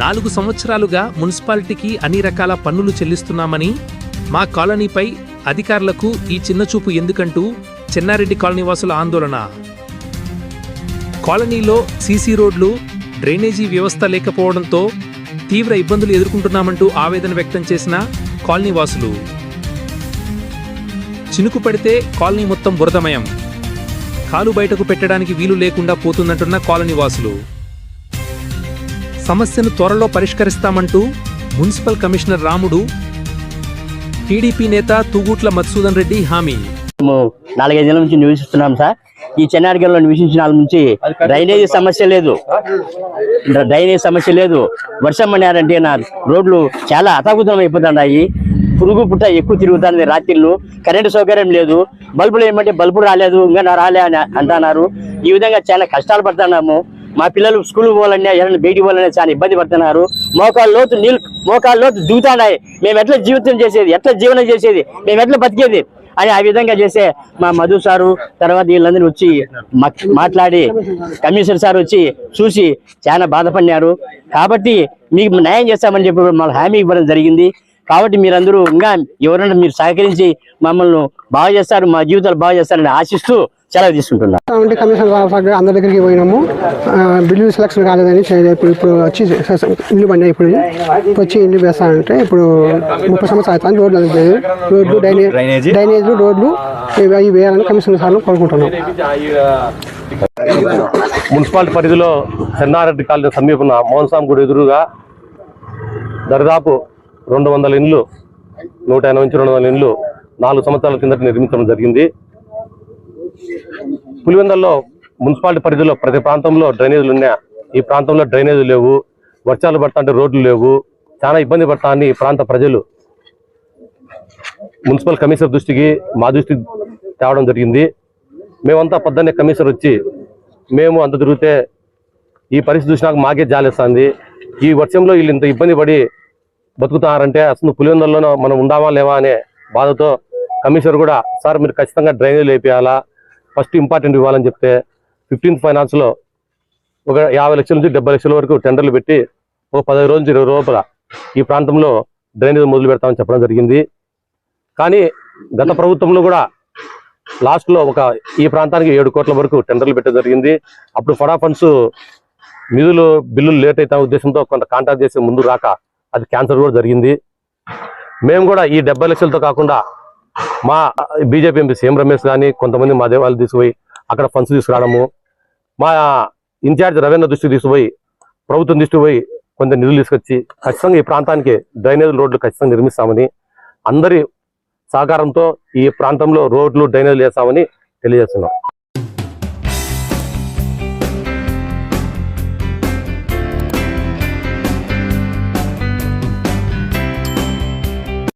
నాలుగు సంవత్సరాలుగా మున్సిపాలిటీకి అన్ని రకాల పన్నులు చెల్లిస్తున్నామని మా కాలనీపై అధికారులకు ఈ చిన్నచూపు ఎందుకంటూ చెన్నారెడ్డి కాలనీ వాసుల ఆందోళన. కాలనీలో సీసీ రోడ్లు డ్రైనేజీ వ్యవస్థ లేకపోవడంతో తీవ్ర ఇబ్బందులు ఎదుర్కొంటున్నామంటూ ఆవేదన వ్యక్తం చేసిన కాలనీ చినుకు పడితే కాలనీ మొత్తం బురదమయం. కాలు బయటకు పెట్టడానికి వీలు లేకుండా పోతుందంటున్న కాలనీ వాసులు సమస్యను త్వరలో పరిష్కరిస్తామంటూ మున్సిపల్ కమిషనర్ రాముడు టీడీపీ నేత తూగుట్ల మధుసూదన్ రెడ్డి హామీ. మేము నాలుగైదు నుంచి నివసిస్తున్నాం సార్. ఈ చెన్నారిగల్లో నివసించిన వాళ్ళ నుంచి డ్రైనేజీ సమస్య లేదు. డ్రైనేజ్ సమస్య లేదు. వర్షం పడినారంటే నా రోడ్లు చాలా అతాకుతం అయిపోతున్నాయి. పురుగు పుట్ట ఎక్కువ తిరుగుతుంది రాత్రిళ్ళు. కరెంటు సౌకర్యం లేదు. బల్బులు ఏమంటే బల్బు రాలేదు ఇంకా నా రాలే అని అంటున్నారు. ఈ విధంగా చాలా కష్టాలు పడుతున్నాము. మా పిల్లలు స్కూల్ పోవాలన్నా ఎవరైనా బయటికి పోవాలన్నా చాలా ఇబ్బంది పడుతున్నారు. మోకాళ్ళ లోతు నీళ్ళు మోకాళ్ళ లోతు దిగుతున్నాయి. మేము ఎట్లా జీవితం చేసేది ఎట్లా జీవనం చేసేది మేము ఎట్లా బతికేది అని ఆ విధంగా చేసే మా మధు సారు తర్వాత వీళ్ళందరూ వచ్చి మాట్లాడి కమిషనర్ సార్ వచ్చి చూసి చాలా బాధపడినారు. కాబట్టి మీకు న్యాయం చేస్తామని చెప్పి మళ్ళీ హామీ ఇవ్వడం జరిగింది. కాబట్టి మీరందరూ ఇంకా ఎవరైనా మీరు సహకరించి మమ్మల్ని బాగా చేస్తారు మా జీవితాలు బాగా చేస్తారని ఆశిస్తూ సెలవు తీసుకుంటున్నాను అంటే కమిషన్ దగ్గర అందరి దగ్గరికి పోయినాము బిల్లు సెలక్షన్ కాలేదని. ఇప్పుడు ఇప్పుడు వచ్చి ఇల్లు పడినాయి ఇప్పుడు వచ్చి ఇల్లు వేస్తానంటే ఇప్పుడు ముప్పై సంవత్సరాలు అవుతుంది రోడ్లు అనేది లేదు. రోడ్లు డ్రైనేజ్ డ్రైనేజ్లు రోడ్లు ఇవి అవి వేయాలని కమిషన్ సార్లు కోరుకుంటున్నాం మున్సిపాలిటీ పరిధిలో చెన్నారెడ్డి కాలనీ సమీపన మోహన్సాం గుడి ఎదురుగా దరిదాపు రెండు వందల ఇండ్లు నూట ఎనభై నుంచి రెండు వందల ఇండ్లు నాలుగు సంవత్సరాల కిందట నిర్మించడం జరిగింది. పులివెందల్లో మున్సిపాలిటీ పరిధిలో ప్రతి ప్రాంతంలో డ్రైనేజీలు ఉన్నాయి. ఈ ప్రాంతంలో డ్రైనేజీలు లేవు వర్షాలు పడతాంటే రోడ్లు లేవు. చాలా ఇబ్బంది పడతాన్ని ఈ ప్రాంత ప్రజలు మున్సిపల్ కమిషనర్ దృష్టికి మా దృష్టికి తేవడం జరిగింది. మేమంతా పొద్దున్నే కమిషనర్ వచ్చి మేము అంత తిరిగితే ఈ పరిస్థితి చూసినాక మాకే జాలేస్తుంది. ఈ వర్షంలో వీళ్ళు ఇంత ఇబ్బంది పడి బతుకుతున్నారంటే అసలు పులివెందుల్లోనూ మనం ఉండామా లేవా అనే బాధతో కమిషనర్ కూడా సార్ మీరు ఖచ్చితంగా డ్రైనేజ్ వేపియాలా ఫస్ట్ ఇంపార్టెంట్ ఇవ్వాలని చెప్తే ఫిఫ్టీన్త్ ఫైనాన్స్లో ఒక యాభై లక్షల నుంచి డెబ్బై లక్షల వరకు టెండర్లు పెట్టి ఒక పదహైదు రోజు నుంచి ఇరవై రూపాయల ఈ ప్రాంతంలో డ్రైనేజ్ మొదలు పెడతామని చెప్పడం జరిగింది. కానీ గత ప్రభుత్వంలో కూడా లాస్ట్లో ఒక ఈ ప్రాంతానికి ఏడు కోట్ల వరకు టెండర్లు పెట్టడం జరిగింది. అప్పుడు ఫడా ఫండ్స్ నిధులు బిల్లులు లేట్ అవుతా ఉద్దేశంతో కొంత కాంటాక్ట్ చేసి ముందు రాక అది క్యాన్సర్ కూడా జరిగింది. మేము కూడా ఈ డెబ్బై లక్షలతో కాకుండా మా బీజేపీ ఎంపీ సీఎం రమేష్ కానీ కొంతమంది మా దేవాలు తీసుకుపోయి అక్కడ ఫండ్స్ తీసుకురావడము మా ఇన్ఛార్జ్ రవీంద్ర దృష్టికి తీసుకుపోయి ప్రభుత్వం దృష్టికి పోయి కొంత నిధులు తీసుకొచ్చి ఖచ్చితంగా ఈ ప్రాంతానికి డ్రైనేజ్ రోడ్లు ఖచ్చితంగా నిర్మిస్తామని అందరి సహకారంతో ఈ ప్రాంతంలో రోడ్లు డ్రైనేజీలు వేస్తామని తెలియజేస్తున్నాం.